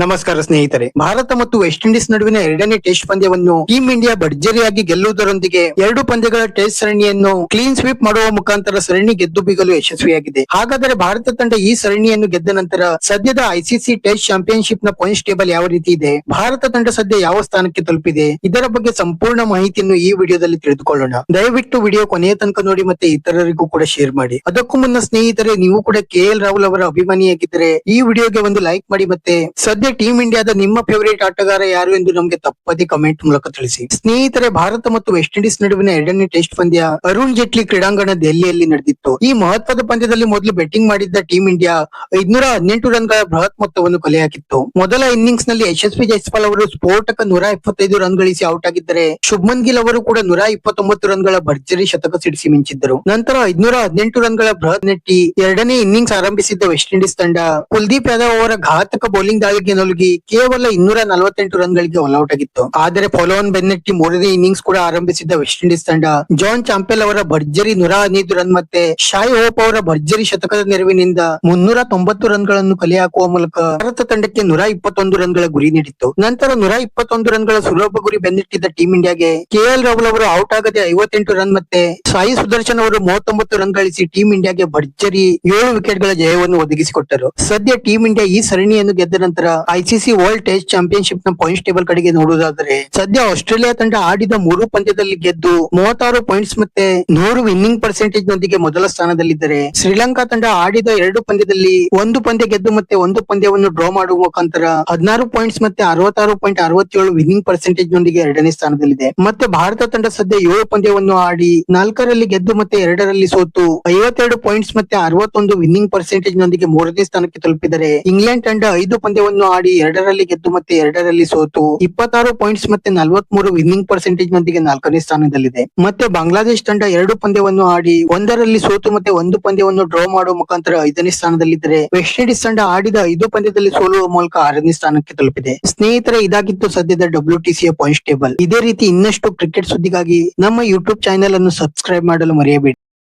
ನಮಸ್ಕಾರ ಸ್ನೇಹಿತರೆ. ಭಾರತ ಮತ್ತು ವೆಸ್ಟ್ ಇಂಡೀಸ್ ನಡುವಿನ ಎರಡನೇ ಟೆಸ್ಟ್ ಪಂದ್ಯವನ್ನು ಟೀಂ ಇಂಡಿಯಾ ಭರ್ಜರಿಯಾಗಿ ಗೆಲ್ಲುವುದರೊಂದಿಗೆ ಎರಡು ಪಂದ್ಯಗಳ ಟೆಸ್ಟ್ ಸರಣಿಯನ್ನು ಕ್ಲೀನ್ ಸ್ವೀಪ್ ಮಾಡುವ ಮುಖಾಂತರ ಸರಣಿ ಗೆದ್ದು ಬೀಗಲು ಯಶಸ್ವಿಯಾಗಿದೆ. ಹಾಗಾದರೆ ಭಾರತ ತಂಡ ಈ ಸರಣಿಯನ್ನು ಗೆದ್ದ ನಂತರ ಸದ್ಯದ ಐಸಿಸಿ ಟೆಸ್ಟ್ ಚಾಂಪಿಯನ್ಶಿಪ್ನ ಪಾಯಿಂಟ್ಸ್ ಟೇಬಲ್ ಯಾವ ರೀತಿ ಇದೆ? ಭಾರತ ತಂಡ ಸದ್ಯ ಯಾವ ಸ್ಥಾನಕ್ಕೆ ತಲುಪಿದೆ? ಇದರ ಬಗ್ಗೆ ಸಂಪೂರ್ಣ ಮಾಹಿತಿಯನ್ನು ಈ ವಿಡಿಯೋದಲ್ಲಿ ತಿಳಿದುಕೊಳ್ಳೋಣ. ದಯವಿಟ್ಟು ವಿಡಿಯೋ ಕೊನೆಯ ತನಕ ನೋಡಿ ಮತ್ತೆ ಇತರರಿಗೂ ಕೂಡ ಶೇರ್ ಮಾಡಿ. ಅದಕ್ಕೂ ಮುನ್ನ ಸ್ನೇಹಿತರೆ, ನೀವು ಕೂಡ ಕೆ ರಾಹುಲ್ ಅವರ ಅಭಿಮಾನಿಯಾಗಿದ್ದರೆ ಈ ವಿಡಿಯೋಗೆ ಒಂದು ಲೈಕ್ ಮಾಡಿ ಮತ್ತೆ ಸದ್ಯ ಟೀಮ್ ಇಂಡಿಯಾದ ನಿಮ್ಮ ಫೇವರೇಟ್ ಆಟಗಾರ ಯಾರು ಎಂದು ನಮಗೆ ತಪ್ಪದೆ ಕಮೆಂಟ್ ಮೂಲಕ ತಿಳಿಸಿ. ಸ್ನೇಹಿತರೆ, ಭಾರತ ಮತ್ತು ವೆಸ್ಟ್ ಇಂಡೀಸ್ ನಡುವಿನ ಎರಡನೇ ಟೆಸ್ಟ್ ಪಂದ್ಯ ಅರುಣ್ ಜೇಟ್ಲಿ ಕ್ರೀಡಾಂಗಣ ದೆಹಲಿಯಲ್ಲಿ ನಡೆದಿತ್ತು. ಈ ಮಹತ್ವದ ಪಂದ್ಯದಲ್ಲಿ ಮೊದಲು ಬ್ಯಾಟಿಂಗ್ ಮಾಡಿದ್ದ ಟೀಂ ಇಂಡಿಯಾ ಐದ್ನೂರ ಹದಿನೆಂಟು ರನ್ಗಳ ಬೃಹತ್ ಮೊತ್ತವನ್ನು ಕಲೆ ಹಾಕಿತ್ತು ಮೊದಲ ಇನ್ನಿಂಗ್ಸ್ನಲ್ಲಿ ಯಶಸ್ವಿ ಜೈಸ್ವಾಲ್ ಅವರು ಸ್ಫೋಟಕ ನೂರ ಎಪ್ಪತ್ತೈದು ರನ್ ಗಳಿಸಿ ಔಟ್ ಆಗಿದ್ದರೆ ಶುಭ್ಮನ್ ಗಿಲ್ ಅವರು ಕೂಡ ನೂರ ಇಪ್ಪತ್ತೊಂಬತ್ತು ರನ್ಗಳ ಭರ್ಜರಿ ಶತಕ ಸಿಡಿಸಿ ಮಿಂಚಿದ್ದರು. ನಂತರ ಐದ್ನೂರ ಹದಿನೆಂಟು ರನ್ಗಳ ಬೃಹತ್ ನೆಟ್ಟಿ ಎರಡನೇ ಇನ್ನಿಂಗ್ಸ್ ಆರಂಭಿಸಿದ್ದ ವೆಸ್ಟ್ ಇಂಡೀಸ್ ತಂಡ ಕುಲ್ದೀಪ್ ಯಾದವ್ ಅವರ ಘಾತಕ ಬೌಲಿಂಗ್ ದಾಳಿಗೆ ನುಗ್ಗಿ ಕೇವಲ ಇನ್ನೂರ ನಲವತ್ತೆಂಟು ರನ್ ಗಳಿಗೆ ಔಟ್ ಆಗಿತ್ತು. ಆದರೆ ಫಾಲೋನ್ ಬೆನ್ನೆಟ್ಟಿ ಮೂರನೇ ಇನ್ನಿಂಗ್ಸ್ ಕೂಡ ಆರಂಭಿಸಿದ್ದ ವೆಸ್ಟ್ ಇಂಡೀಸ್ ತಂಡ ಜಾನ್ ಚಾಂಪೆಲ್ ಅವರ ಭರ್ಜರಿ ನೂರ ಹದಿನೈದು ರನ್ ಮತ್ತೆ ಶಾಯ್ ಹೋಪ್ ಅವರ ಭರ್ಜರಿ ಶತಕದ ನೆರವಿನಿಂದ ಮುನ್ನೂರ ತೊಂಬತ್ತು ರನ್ಗಳನ್ನು ಕಲೆ ಹಾಕುವ ಮೂಲಕ ಭಾರತ ತಂಡಕ್ಕೆ ನೂರ ಇಪ್ಪತ್ತೊಂದು ರನ್ಗಳ ಗುರಿ ನೀಡಿತ್ತು. ನಂತರ ನೂರ ಇಪ್ಪತ್ತೊಂದು ರನ್ಗಳ ಸುಲಭ ಗುರಿ ಬೆನ್ನಿಟ್ಟಿದ್ದ ಟೀಂ ಇಂಡಿಯಾಗೆ ಕೆಎಲ್ ರಾಹುಲ್ ಅವರು ಔಟ್ ಆಗದೆ ಐವತ್ತೆಂಟು ರನ್ ಮತ್ತೆ ಸಾಯಿ ಸುದರ್ಶನ್ ಅವರು ಮೂವತ್ತೊಂಬತ್ತು ರನ್ ಗಳಿಸಿ ಟೀಂ ಇಂಡಿಯಾಗೆ ಭರ್ಜರಿ ಏಳು ವಿಕೆಟ್ಗಳ ಜಯವನ್ನು ಒದಗಿಸಿಕೊಟ್ಟರು. ಸದ್ಯ ಟೀಂ ಇಂಡಿಯಾ ಈ ಸರಣಿಯನ್ನು ಗೆದ್ದ ನಂತರ ಐಸಿಸಿ ವರ್ಲ್ಡ್ ಟೆಸ್ಟ್ ಚಾಂಪಿಯನ್ಶಿಪ್ನ ಪಾಯಿಂಟ್ಸ್ ಟೇಬಲ್ ಕಡೆಗೆ ನೋಡುವುದಾದ್ರೆ, ಸದ್ಯ ಆಸ್ಟ್ರೇಲಿಯಾ ತಂಡ ಆಡಿದ ಮೂರು ಪಂದ್ಯದಲ್ಲಿ ಗೆದ್ದು ಮೂವತ್ತಾರು ಪಾಯಿಂಟ್ಸ್ ಮತ್ತೆ ನೂರು ವಿನ್ನಿಂಗ್ ಪರ್ಸೆಂಟೇಜ್ ನೊಂದಿಗೆ ಮೊದಲ ಸ್ಥಾನದಲ್ಲಿದ್ದರೆ, ಶ್ರೀಲಂಕಾ ತಂಡ ಆಡಿದ ಎರಡು ಪಂದ್ಯದಲ್ಲಿ ಒಂದು ಪಂದ್ಯ ಗೆದ್ದು ಮತ್ತೆ ಒಂದು ಪಂದ್ಯವನ್ನು ಡ್ರಾ ಮಾಡುವ ಮುಖಾಂತರ ಹದಿನಾರು ಪಾಯಿಂಟ್ಸ್ ಮತ್ತೆ ಅರವತ್ತಾರು ಪಾಯಿಂಟ್ ಅರವತ್ತೇಳು ವಿನ್ನಿಂಗ್ ಪರ್ಸೆಂಟೇಜ್ ನೊಂದಿಗೆ ಎರಡನೇ ಸ್ಥಾನದಲ್ಲಿದೆ. ಮತ್ತೆ ಭಾರತ ತಂಡ ಸದ್ಯ ಏಳು ಪಂದ್ಯವನ್ನು ಆಡಿ ನಾಲ್ಕರಲ್ಲಿ ಗೆದ್ದು ಮತ್ತೆ ಎರಡರಲ್ಲಿ ಸೋತು ಐವತ್ತೆರಡು ಪಾಯಿಂಟ್ಸ್ ಮತ್ತೆ ಅರವತ್ತೊಂದು ವಿನ್ನಿಂಗ್ ಪರ್ಸೆಂಟೇಜ್ ನೊಂದಿಗೆ ಮೂರನೇ ಸ್ಥಾನಕ್ಕೆ ತಲುಪಿದರೆ, ಇಂಗ್ಲೆಂಡ್ ತಂಡ ಐದು ಪಂದ್ಯವನ್ನು ಆಡಿ ಎರಡರಲ್ಲಿ ಗೆದ್ದು ಮತ್ತೆ ಎರಡರಲ್ಲಿ ಸೋತು ಇಪ್ಪತ್ತಾರು ಪಾಯಿಂಟ್ಸ್ ಮತ್ತೆ ನಲವತ್ಮೂರು ವಿನ್ನಿಂಗ್ ಪರ್ಸೆಂಟೇಜ್ ಮಂದಿಗೆ ನಾಲ್ಕನೇ ಸ್ಥಾನದಲ್ಲಿದೆ. ಮತ್ತೆ ಬಾಂಗ್ಲಾದೇಶ್ ತಂಡ ಎರಡು ಪಂದ್ಯವನ್ನು ಆಡಿ ಒಂದರಲ್ಲಿ ಸೋತು ಮತ್ತೆ ಒಂದು ಪಂದ್ಯವನ್ನು ಡ್ರಾ ಮಾಡುವ ಮುಖಾಂತರ ಐದನೇ ಸ್ಥಾನದಲ್ಲಿದ್ದರೆ ವೆಸ್ಟ್ ಇಂಡೀಸ್ ತಂಡ ಆಡಿದ ಐದು ಪಂದ್ಯದಲ್ಲಿ ಸೋಲುವ ಮೂಲಕ ಆರನೇ ಸ್ಥಾನಕ್ಕೆ ತಲುಪಿದೆ. ಸ್ನೇಹಿತರೆ, ಇದಾಗಿತ್ತು ಸದ್ಯದ ಡಬ್ಲ್ಯೂ ಟಿಸಿಯ ಪಾಯಿಂಟ್ಸ್ ಟೇಬಲ್ ಇದೇ ರೀತಿ ಇನ್ನಷ್ಟು ಕ್ರಿಕೆಟ್ ಸುದ್ದಿಗಾಗಿ ನಮ್ಮ ಯೂಟ್ಯೂಬ್ ಚಾನೆಲ್ ಅನ್ನು ಸಬ್ಸ್ಕ್ರೈಬ್ ಮಾಡಲು ಮರೆಯಬೇಡಿ.